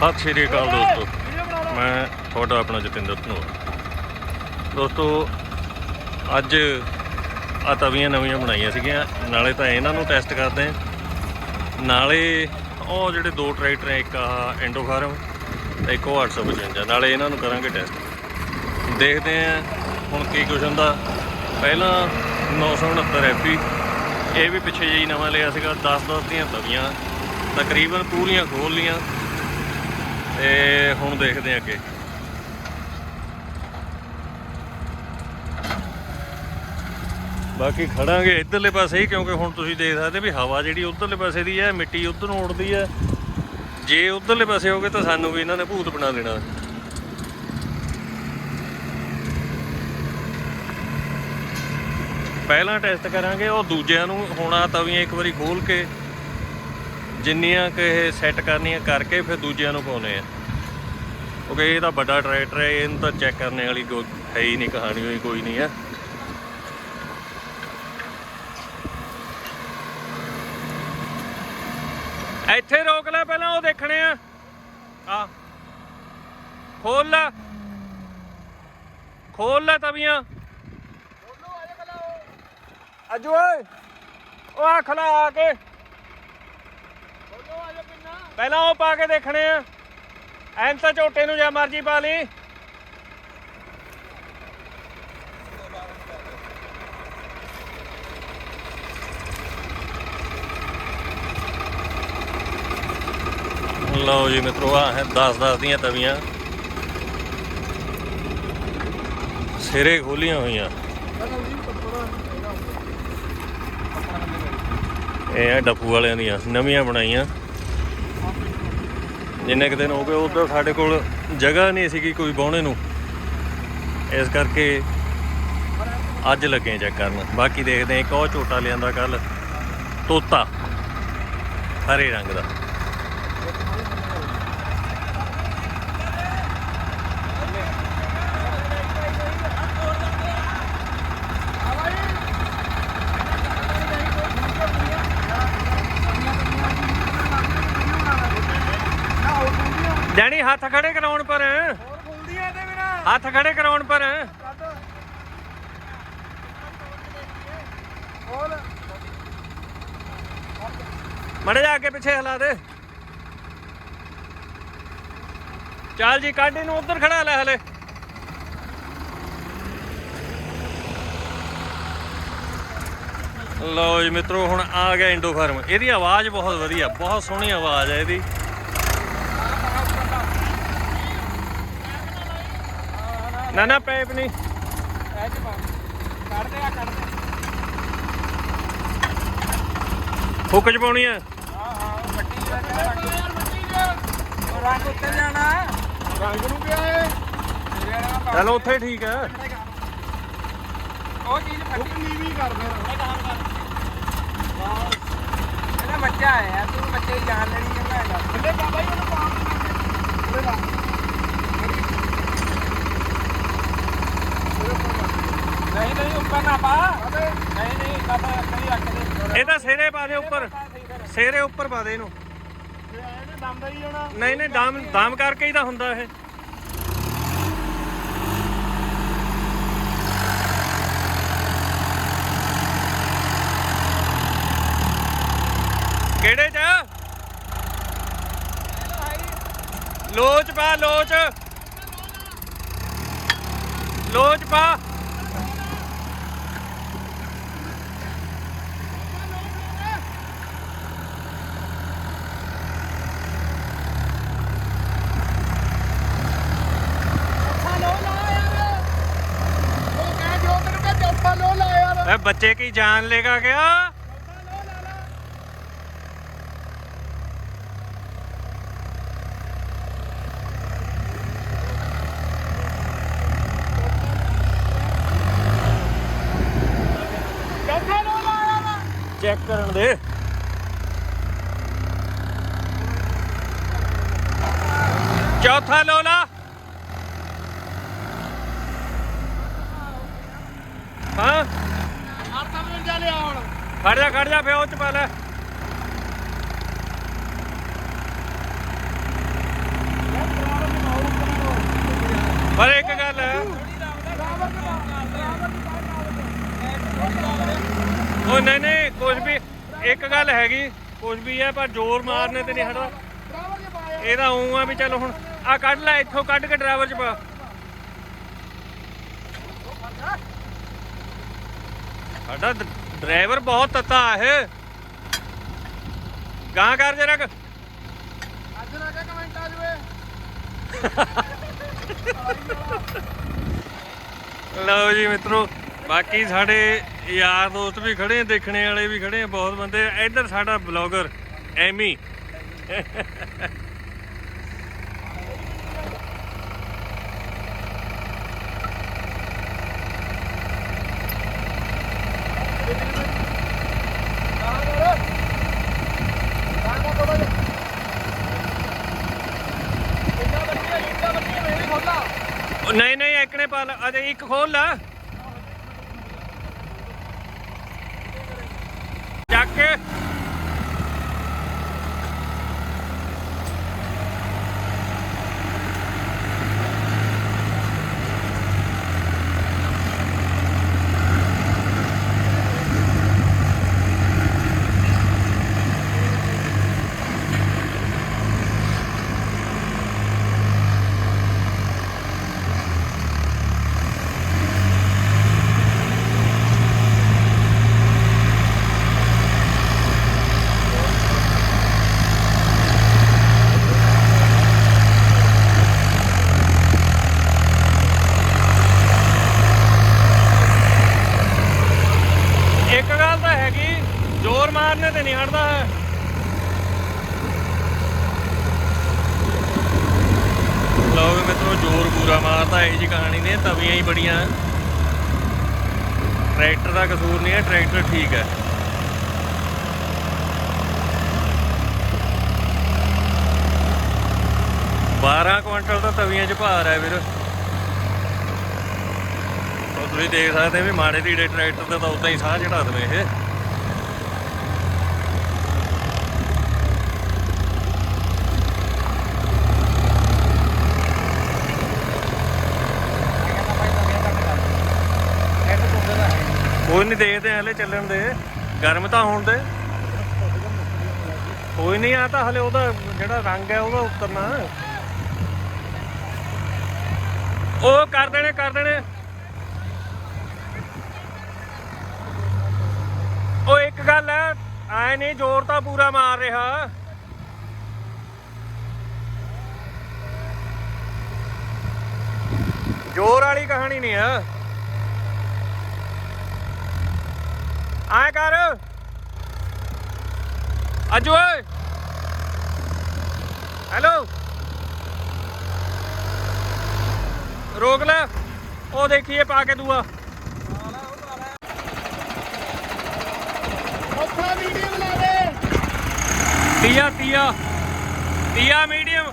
ਸਤਿ ਸ਼੍ਰੀ ਅਕਾਲ ਦੋਸਤੋ। ਮੈਂ ਤੁਹਾਡਾ ਆਪਣਾ ਜਤਿੰਦਰ ਧਨੋਆ। ਦੋਸਤੋ, ਅੱਜ ਆ ਤਵੀਆਂ ਨਵੀਆਂ ਬਣਾਈਆਂ ਸੀਗੀਆਂ। ਨਾਲੇ ਤਾਂ ਇਹਨਾਂ ਨੂੰ ਟੈਸਟ ਕਰਦੇ ਹਾਂ। ਨਾਲੇ ਉਹ ਜਿਹੜੇ ਦੋ ਟਰੈਕਟਰ ਹੈ, ਇੱਕ ਆ ਐਂਡੋਫਾਰਮ ਫਾਰਮ ਤੇ ਇੱਕ ਉਹ 855 ਨਾਲੇ ਇਹਨਾਂ ਨੂੰ ਕਰਾਂਗੇ ਟੈਸਟ ਦੇਖਦੇ ਹਾਂ ਹੁਣ ਕੀ ਕੁਝ ਹੁੰਦਾ। ਪਹਿਲਾਂ 969 ਐਫੀ ਇਹ ਵੀ ਪਿੱਛੇ ਜਿਹੀ ਨਵਾਂ ਲਿਆ ਸੀਗਾ। 10 10 ਦੀਆਂ ਤਵੀਆਂ। ਤਕਰੀਬਨ ਪੂਰੀਆਂ ਖੋਲ ਲੀਆਂ ਤੇ ਹੁਣ ਦੇਖਦੇ ਹਾਂ ਅੱਗੇ। ਬਾਕੀ ਖੜਾਂਗੇ ਇਧਰਲੇ ਪਾਸੇ ਹੀ, ਕਿਉਂਕਿ ਹੁਣ ਤੁਸੀਂ ਦੇਖ ਸਕਦੇ ਵੀ ਹਵਾ ਜਿਹੜੀ ਉਧਰਲੇ ਪਾਸੇ ਦੀ ਹੈ, ਮਿੱਟੀ ਉਧਰ ਨੂੰ ਉੱਡਦੀ ਹੈ। ਜੇ ਉਧਰਲੇ ਪਾਸੇ ਹੋਗੇ ਤਾਂ ਸਾਨੂੰ ਵੀ ਇਹਨਾਂ ਨੇ ਭੂਤ ਬਣਾ ਦੇਣਾ। ਪਹਿਲਾਂ ਟੈਸਟ ਕਰਾਂਗੇ, ਉਹ ਦੂਜਿਆਂ ਨੂੰ ਹੋਣਾ ਤਵੀਆਂ ਇੱਕ ਵਾਰੀ ਖੋਲ ਕੇ ਜਿੰਨੀਆਂ ਕਿ ਇਹ ਸੈੱਟ ਕਰਨੀਆਂ ਕਰਕੇ ਫਿਰ ਦੂਜਿਆਂ ਨੂੰ ਪਾਉਨੇ ਆ। ਕਿਉਂਕਿ ਇਹ ਤਾਂ ਵੱਡਾ ਟਰੈਕਟਰ ਹੈ, ਇਹਨੂੰ ਤਾਂ ਚੈੱਕ ਕਰਨੇ ਵਾਲੀ ਹੈ ਹੀ ਨਹੀਂ, ਕਹਾਣੀ ਹੋਈ ਕੋਈ ਨਹੀਂ ਹੈ। ਇੱਥੇ ਰੋਕ ਲੈ ਪਹਿਲਾਂ, ਉਹ ਦੇਖਣੇ ਆ। ਆ। ਖੋਲ ਲੈ। ਖੋਲ ਲੈ ਤਵੀਆਂ। ਅਜੂ ਓਏ, ਉਹ ਆ ਖਲਾ ਆ ਕੇ। ਪਹਿਲਾਂ ਉਹ ਪਾ ਕੇ ਦੇਖਣੇ ਆ। ਐਨ ਤਾਂ ਝੋਟੇ ਨੂੰ ਜਾਂ ਮਰਜ਼ੀ ਪਾ ਲਈ। ਲਓ ਜੀ ਮਿੱਤਰੋ ਆ ਹੈ 10 10 ਦੀਆਂ ਤਵੀਆਂ। ਸਿਰੇ ਖੋਲੀਆਂ ਹੋਈਆਂ। ਇਹ ਆ ਡੱਪੂ ਵਾਲਿਆਂ ਦੀਆਂ, ਨਵੀਆਂ ਬਣਾਈਆਂ। ਜਿੰਨੇ ਕੁ ਦਿਨ ਹੋ ਗਏ, ਉਧਰ ਸਾਡੇ ਕੋਲ ਜਗ੍ਹਾ ਨਹੀਂ ਸੀਗੀ ਕੋਈ ਬਾਉਣੇ ਨੂੰ। ਇਸ ਕਰਕੇ ਅੱਜ ਲੱਗੇ ਚੈੱਕ ਕਰਨ। ਬਾਕੀ ਦੇਖਦੇ ਹਾਂ, ਇੱਕ ਉਹ ਝੋਟਾ ਲਿਆਂਦਾ ਕੱਲ ਤੋਤਾ, ਹਰੇ ਰੰਗ ਦਾ। ਜਾਨੀ ਹੱਥ ਖੜੇ ਕਰਾਉਣ ਪਰ। ਹੱਥ ਖੜੇ ਕਰਾਉਣ ਪਰ। ਮੜੇ ਜਾ ਕੇ ਪਿੱਛੇ ਹਿਲਾ ਦੇ। ਚੱਲ ਜੀ ਕਾਢੀ ਨੂੰ ਉਧਰ ਖੜਾ ਲੈ ਹਲੇ। ਲਓ ਜੀ ਮਿੱਤਰੋ ਹੁਣ ਆ ਗਿਆ ਇੰਡੋ ਫਾਰਮ। ਇਹਦੀ ਆਵਾਜ਼ ਬਹੁਤ ਵਧੀਆ ਬਹੁਤ ਸੋਹਣੀ ਆਵਾਜ਼ ਹੈ ਇਹਦੀ। ਨਾ ਨਾ ਪੈਪ ਨਹੀਂ। ਫੁੱਕ ਚ ਪਾਉਣੀ ਆ। ਰੰਗ ਉੱਤੇ ਜਾਣਾ ਰੰਗ ਨੂੰ ਪਿਆ ਏ ਚਲ ਉੱਥੇ ਠੀਕ ਆ। ਉਹ ਚੀਜ਼ ਫੱਟੀ ਨੀਵੀਂ ਕਰ ਫਿਰ ਇਹਦਾ ਬੱਚਾ ਆਇਆ, ਤੂੰ ਬੱਚੇ ਜਾਣ ਜਾਨ ਲੈਣੀ ਕਿੰਨਾ ਹੈਗਾ ਥੱਲੇ ਬਾਬਾ ਜੀ ਉਹਨੂੰ ਪਾ ਥੱਲੇ ਲਾ ਨਹੀਂ ਨਹੀਂ ਉੱਪਰ ਨਾ ਪਾ। ਨਹੀਂ ਨਹੀਂ ਬਾਬਾ ਕਰੀ ਰੱਖ ਦੇ ਇਹ ਤਾਂ ਸਿਰੇ ਪਾ ਦੇ ਉੱਪਰ। ਸਿਰੇ ਉੱਪਰ ਪਾ ਦੇ ਇਹਨੂੰ। ਤੇ ਆਏ ਨੇ ਦਮ ਦਾ ਹੀ ਹੋਣਾ ਨਹੀਂ ਨਹੀਂ ਦਾਮ ਦਾਮ ਕਰਕੇ ਹੀ ਤਾਂ ਹੁੰਦਾ ਇਹ। ਕਿਹੜੇ ਚ? ਲੋਚ ਪਾ ਲੋਚ। ਲੋਚ ਪਾ ਚੌਥਾ ਲੋ ਲਾ ਯਾਰ ਉਹ ਕਹਿ ਜੋ ਤੈਨੂੰ ਕਹਿ ਚੌਥਾ ਲੋ ਲਾ ਯਾਰ ਇਹ ਬੱਚੇ ਕੀ ਜਾਨ ਲੇਗਾ ਗਿਆ ਚੌਥਾ ਲੋ ਲਾ ਲਾ ਚੌਥਾ ਲੋ ਲਾ ਯਾਰ ਚੈੱਕ ਕਰਨ ਦੇ ਚੌਥਾ ਲੋਲਾ ਹਾਂ ਆਰਤਾ ਮਿਲ ਜਾ ਲਿਆ ਹੁਣ। ਖੜ ਜਾ ਖੜ ਜਾ ਫੇ ਉਹ ਚ ਪਾ ਲੈ। ਪਰ ਇੱਕ ਗੱਲ ਹੈ। ਉਹ ਨਹੀਂ ਨਹੀਂ, ਕੁਝ ਵੀ, ਇੱਕ ਗੱਲ ਹੈਗੀ, ਕੁਝ ਵੀ ਹੈ, ਪਰ ਜ਼ੋਰ ਮਾਰਨੇ ਤੇ ਨਹੀਂ ਹਟਦਾ। ਇਹਦਾ ਉਂ ਆ ਵੀ ਚੱਲ ਹੁਣ ਆ ਕੱਢ ਲੈ, ਇੱਥੋਂ ਕੱਢ ਕੇ ਡਰਾਈਵਰ ਚ ਪਾ। ਸਾਡਾ ਡਰਾਈਵਰ ਬਹੁਤ ਤੱਤਾ ਹੈ। ਗਾਂ ਕਰ ਜਰਾ ਕੁ। ਅੱਜ ਨਾ ਕਿ ਕਮੈਂਟ ਆ ਜਵੇ। ਲਓ ਜੀ ਮਿੱਤਰੋ ਬਾਕੀ ਸਾਡੇ ਯਾਰ ਦੋਸਤ ਵੀ ਖੜੇ ਦੇਖਣੇ ਵਾਲੇ ਵੀ ਖੜੇ ਬਹੁਤ ਬੰਦੇ ਇੱਧਰ ਸਾਡਾ ਬਲੌਗਰ ਐਮੀ। ਉਹ ਨਹੀਂ ਨਹੀਂ ਇੱਕਨੇ ਪਾ ਲੈ ਅਜੇ ਇੱਕ ਖੋਲ ਲਾ। ਚੱਕ ਕੇ ਇੱਕ ਗੱਲ ਤਾਂ ਹੈਗੀ ਜ਼ੋਰ ਮਾਰਨੇ ਤੇ ਨਹੀਂ ਹਟਦਾ ਹੈ ਲਓ ਵੀ ਮਿੱਤਰੋ ਜ਼ੋਰ ਪੂਰਾ ਮਾਰਦਾ ਇਹ ਜੀ ਕਹਾਣੀ ਨੇ ਤਵੀਆਂ ਹੀ ਬੜੀਆਂ ਟਰੈਕਟਰ ਦਾ ਕਸੂਰ ਨਹੀਂ ਹੈ, ਟਰੈਕਟਰ ਠੀਕ ਹੈ। ਬਾਰਾਂ ਕੁਇੰਟਲ ਦਾ ਤਵੀਆਂ 'ਚ ਭਾਰ ਹੈ ਵੀਰ। ਤੁਸੀਂ ਦੇਖ ਸਕਦੇ ਵੀ ਮਾੜੇ ਢੀੜੇ ਟਰੈਕਟਰ ਤੇ ਤਾਂ ਉਦਾਂ ਹੀ ਸਾਹ ਚੜਾ ਦਵੇ ਇਹ। ਕੋਈ ਨਹੀਂ ਦੇਖਦੇ ਹਲੇ ਚੱਲਣ ਦੇ। ਗਰਮ ਤਾਂ ਹੋਣ ਦੇ। ਕੋਈ ਨਹੀਂ ਆ ਤਾਂ ਹਲੇ ਉਹਦਾ ਜਿਹੜਾ ਰੰਗ ਹੈ, ਉਹਦਾ ਉਤਰਨਾ। ਉਹ ਕਰ ਦੇਣੇ ਕਰ ਦੇਣੇ। ਉਹ ਇੱਕ ਗੱਲ ਹੈ, ਐ ਨਹੀਂ ਜ਼ੋਰ ਤਾਂ ਪੂਰਾ ਮਾਰ ਰਿਹਾ। ਜ਼ੋਰ ਵਾਲੀ ਕਹਾਣੀ ਨਹੀਂ ਆ। ਆਏ ਕਰ। ਅਜੂ ਓਏ। ਹੈਲੋ। ਰੋਕ ਲੈ। ਉਹ ਦੇਖੀਏ ਪਾ ਕੇ ਦੂਆ। ਔਖਾ ਵੀਡੀਓ ਬਣਾ ਦੇ। ਤੀਆ ਤੀਆ। ਤੀਆ ਮੀਡੀਅਮ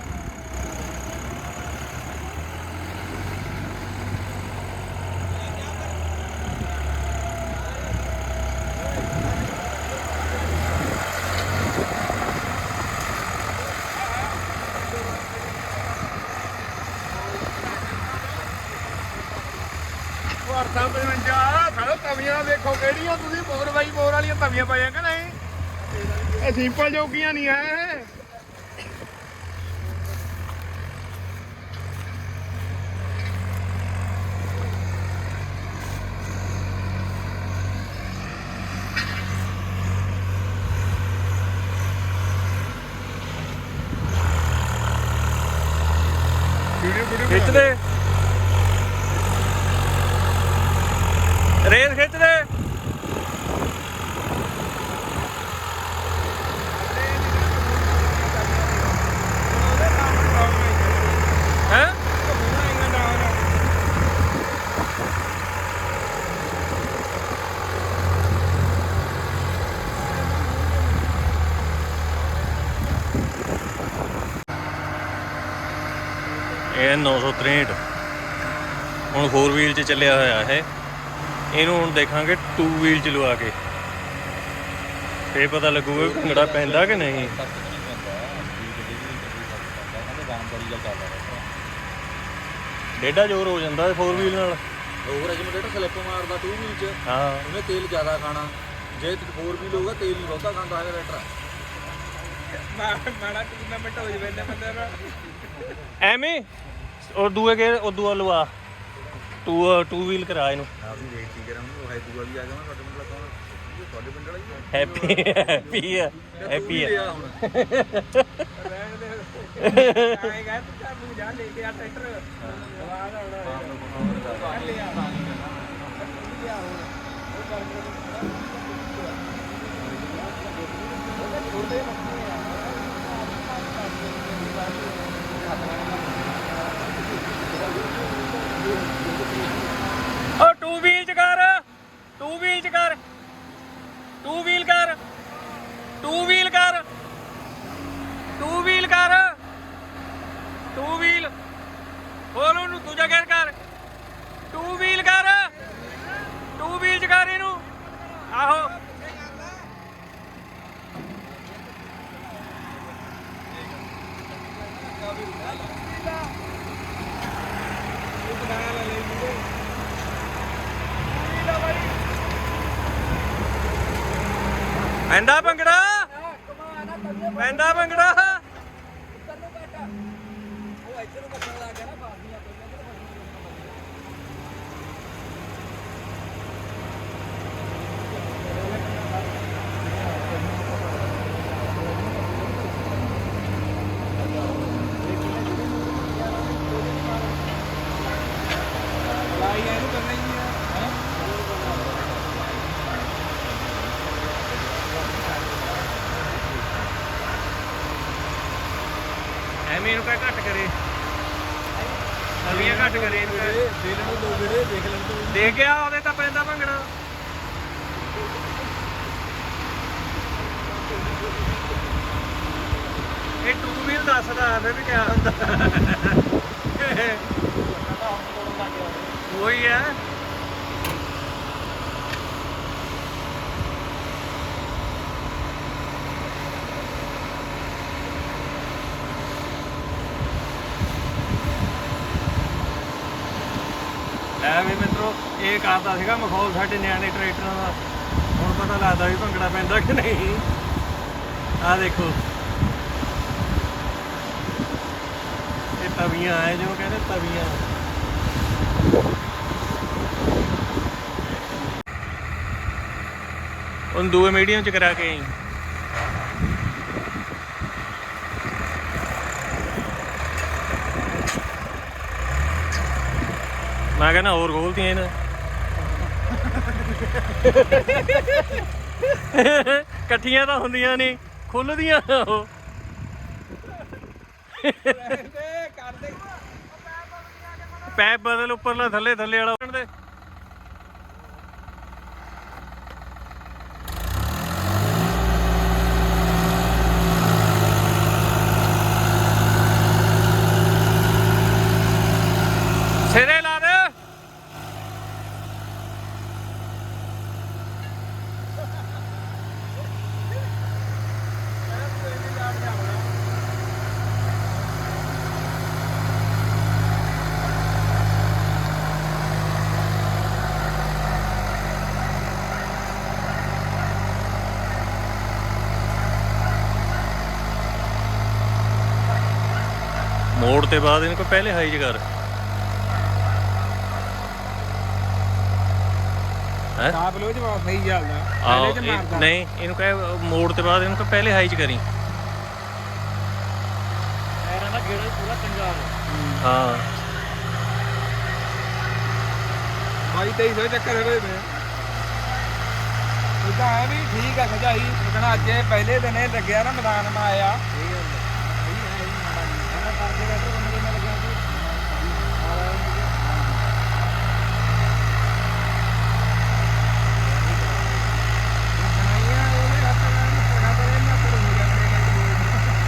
ਵਾਰਤਾ 55 ਸਾਲੋ ਤਵੀਆਂ ਦੇਖੋ ਕਿਹੜੀਆਂ ਤੁਸੀਂ ਬੋਰ ਬਾਈ ਬੋਰ ਵਾਲੀਆਂ ਤਵੀਆਂ ਪਾਈਆਂ ਕਿ ਨਹੀਂ। ਇਹ ਸਿੰਪਲ ਜੋਗੀਆਂ ਨਹੀਂ ਐ ਵੀਡੀਓ ਵੀਡੀਓ ਖਿੱਚ ਦੇ ਰੇਸ ਖਿੱਚ ਦੇ ਹੈ ਇਹ 963 ਹੁਣ 4 ਵੀਲ 'ਚ ਚੱਲਿਆ ਹੋਇਆ ਹੈ ਇਹਨੂੰ ਹੁਣ ਦੇਖਾਂਗੇ 2 ਵੀਲ 'ਚ ਲਵਾ ਕੇ। ਫੇਰ ਪਤਾ ਲੱਗੂਗਾ ਭੰਗੜਾ ਪੈਂਦਾ ਕਿ ਨਹੀਂ। ਡੇਢਾ ਜ਼ੋਰ ਹੋ ਜਾਂਦਾ 4 ਵੀਲ ਨਾਲ। ਓਵਰ ਅਜਮੇਟਰ ਸਲਿੱਪ ਮਾਰਦਾ 2 ਵੀਲ ਚ। ਹਾਂ। ਉਹਨੇ ਤੇਲ ਜ਼ਿਆਦਾ ਖਾਣਾ। ਜੇ 4 ਵੀਲ ਹੋਊਗਾ ਤੇਲ ਨਹੀਂ ਬਹੁਤਾ ਖਾਂਦਾ ਹੈ ਰੈਟਰ ਮਾੜਾ ਟੂਰਨਾਮੈਂਟ ਹੋ ਜਵੇ ਬੰਦੇ ਦਾ ਐਵੇਂ? ਉਹ ਦੂਏ ਕੇ ਉਹ ਦੂਆ ਲਵਾ। ਟੂ ਟੂ ਵੀਲ ਕਰਾ ਇਹਨੂੰ। ਆਪ ਵੀ ਵੇਖੀ ਕਰਾਂ ਉਹ ਹੈ ਦੂਆ ਵੀ ਆ ਗਿਆ ਤੁਹਾਡੇ ਪਿੰਡ ਕੌਣ ਇਹ ਤੁਹਾਡੇ ਪਿੰਡ ਵਾਲਾ ਹੀ ਹੈ ਹੈਪੀ ਹੈਪੀ ਆ ਹੈਪੀ ਆ। ਲਿਆ ਹੁਣ। ਰਹਿਣ ਦੇ ਆਏਗਾ ਤੂੰ ਚਾਹ ਨੂੰ ਜਾ ਲੈ ਕੇ ਆ ਟਰੈਕਟਰ। ਆਵਾਜ਼ ਆਉਣਾ ਲਿਆ। ਓ ਟੂ ਵੀਲ ਚ ਕਰ ਟੂ ਵੀਲ ਚ ਕਰ ਟੂ ਵੀਲ ਕਰ ਟੂ ਵੀਲ ਕਰ ਟੂ ਵੀਲ ਕਰ ਟੂ ਵੀਲ ਖੋਲ ਉਹਨੂੰ ਦੂਜਾ ਗੇਅਰ ਕਰ ਟੂ ਵੀਲ ਕਰ ਟੂ ਵੀਲ ਚ ਕਰ ਇਹਨੂੰ ਆਹੋ ਪੈਂਦਾ ਭੰਗੜਾ? ਪੈਂਦਾ ਭੰਗੜਾ? ਲਾਈ ਇਹਨੂੰ ਕਰਨਾ ਹੀ ਹੈ ਐਵੇਂ ਇਹਨੂੰ ਕਹਿ ਘੱਟ ਕਰੇ ਅਲੀਆਂ ਘੱਟ ਕਰੇ। ਦੇਖ ਲੈਣ ਦੋ ਵੀਰੇ ਦੇਖ ਲੈਣ ਦੋ ਦੇਖ ਗਿਆ ਉਹਦੇ ਤਾਂ ਪੈਂਦਾ ਭੰਗੜਾ। ਇਹ ਟੂ ਵੀਲ ਦੱਸਦਾ ਫਿਰ ਵੀ ਕਿਆ ਹੁੰਦਾ। ਉਹੀ ਹੈ ਲੈ ਵੀ ਮਿੱਤਰੋ ਕਰਦਾ ਸੀਗਾ ਮਖੌਲ ਸਾਡੇ ਨਿਆਣੇ ਟਰੈਕਟਰਾਂ ਦਾ। ਹੁਣ ਪਤਾ ਲੱਗਦਾ ਵੀ ਭੰਗੜਾ ਪੈਂਦਾ ਕਿ ਨਹੀਂ। ਆ ਦੇਖੋ। ਇਹ ਤਵੀਆਂ ਆਏ ਜੋ ਕਹਿੰਦੇ ਤਵੀਆਂ। ਉਹਨ ਦੂਏ ਮੀਡੀਅਮ ਚ ਕਰਾ ਕੇ ਆਈ। ਮੈਂ ਕਹਿੰਦਾ ਹੋਰ ਖੋਲਤੀਆਂ ਇਹਨਾਂ। ਇਕੱਠੀਆਂ ਤਾਂ ਹੁੰਦੀਆਂ ਨਹੀਂ ਖੁੱਲਦੀਆਂ ਉਹ। ਕਰਦੇ ਪੈਪ ਬਦਲ ਉੱਪਰਲਾ ਥੱਲੇ ਥੱਲੇ ਵਾਲਾ ਉੱਡਣ ਦੇ ਸਿਰੇ ਲਾ ਦੇ ਮੋੜ ਤੇ ਬਾਅਦ ਇਹਨੂੰ ਕੋਈ ਪਹਿਲੇ ਹਾਈਜ ਕਰ। ਹੈ? ਆਪ ਲੋ ਜਵਾਬ ਸਹੀ ਚੱਲਦਾ। ਆਹੋ ਇਹ- ਨਹੀਂ ਇਹਨੂੰ ਕਹੇ ਮੋੜ ਤੇ ਬਾਅਦ ਇਹਨੂੰ ਕਹੇ ਪਹਿਲੇ ਹਾਈਜ ਕਰੀ। ਪੈਰਾਂ ਦਾ ਗੇੜਾ ਪੂਰਾ ਚੰਗਾ ਹਾਂ। 22 2300 ਚੱਕਰ ਹੋਏ ਨੇ। ਉਹਦਾ ਹੈ ਵੀ ਠੀਕ ਹੈ ਸਜਾਈ ਲੱਗਣਾ ਅੱਜ ਇਹ ਪਹਿਲੇ ਦਿਨ ਲੱਗਿਆ ਨਾ ਮੈਦਾਨ ਮਾ ਆਇਆ।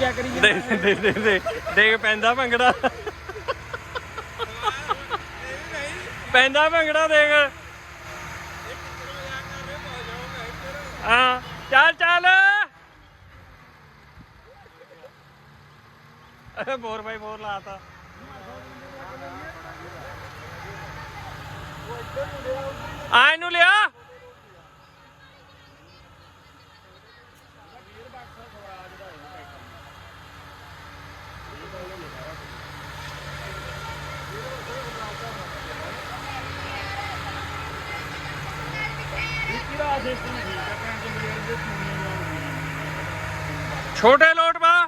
ਕਿਆ ਕਰੀ ਦੇ ਦੇ ਦੇ ਦੇ ਦੇਖ ਪੈਂਦਾ ਭੰਗੜਾ। ਪੈਂਦਾ ਭੰਗੜਾ ਦੇਖ ਹਾਂ, ਚੱਲ ਚੱਲ। ਬੋਰ ਬਾਈ, ਬੋਰ ਲਾਤਾ। ਆ ਇਹਨੂੰ ਲਿਆ। ਛੋਟੇ ਲੋਟ ਬਾ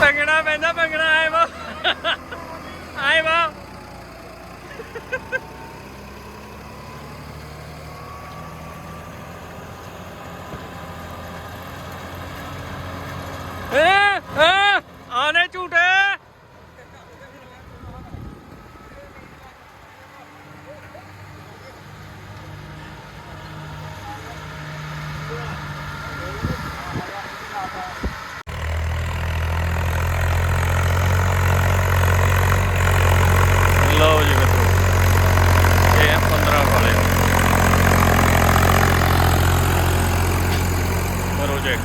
ਭੰਗੜਾ ਪੈਂਦਾ ਭੰਗੜਾ ਆਏ ਵਾ ਆਏ ਵਾ ਏ ਏ ਆਨੇ ਝੂਟੇ ਲਓ ਜੀ ਮਿੱਤਰੋ ਇਹ ਆ 15 ਵਾਲੇ ਕਰੋ ਚੈੱਕ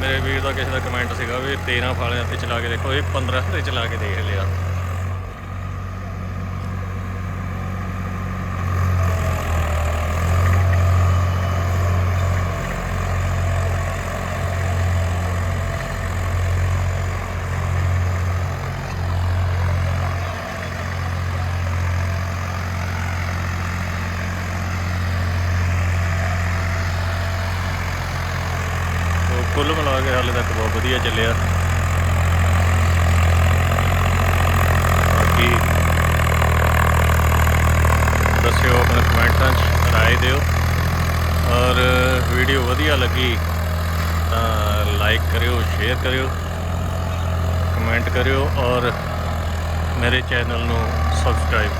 ਮੇਰੇ ਵੀਰ ਦਾ ਕਿਸੇ ਦਾ ਕਮੈਂਟ ਸੀਗਾ ਵੀ 13 ਫਾਲਿਆਂ ਤੇ ਚਲਾ ਕੇ ਦੇਖੋ, ਇਹ 15 ਤੇ ਚਲਾ ਕੇ ਦੇਖ ਲਿਆ ਤੋ ਕੁੱਲ ਮਿਲਾ ਕੇ ਹਾਲੇ ਤੱਕ ਬਹੁਤ ਵਧੀਆ ਚੱਲਿਆ। ਬਾਕੀ ਦੱਸਿਓ ਆਪਣੇ ਕਮੈਂਟਾਂ 'ਚ, ਰਾਏ ਦਿਓ। ਔਰ ਵੀਡੀਓ ਵਧੀਆ ਲੱਗੀ ਤਾਂ ਲਾਈਕ ਕਰਿਓ ਸ਼ੇਅਰ ਕਰਿਓ ਕਮੈਂਟ ਕਰਿਓ। ਔਰ ਮੇਰੇ ਚੈਨਲ ਨੂੰ ਸਬਸਕ੍ਰਾਈਬ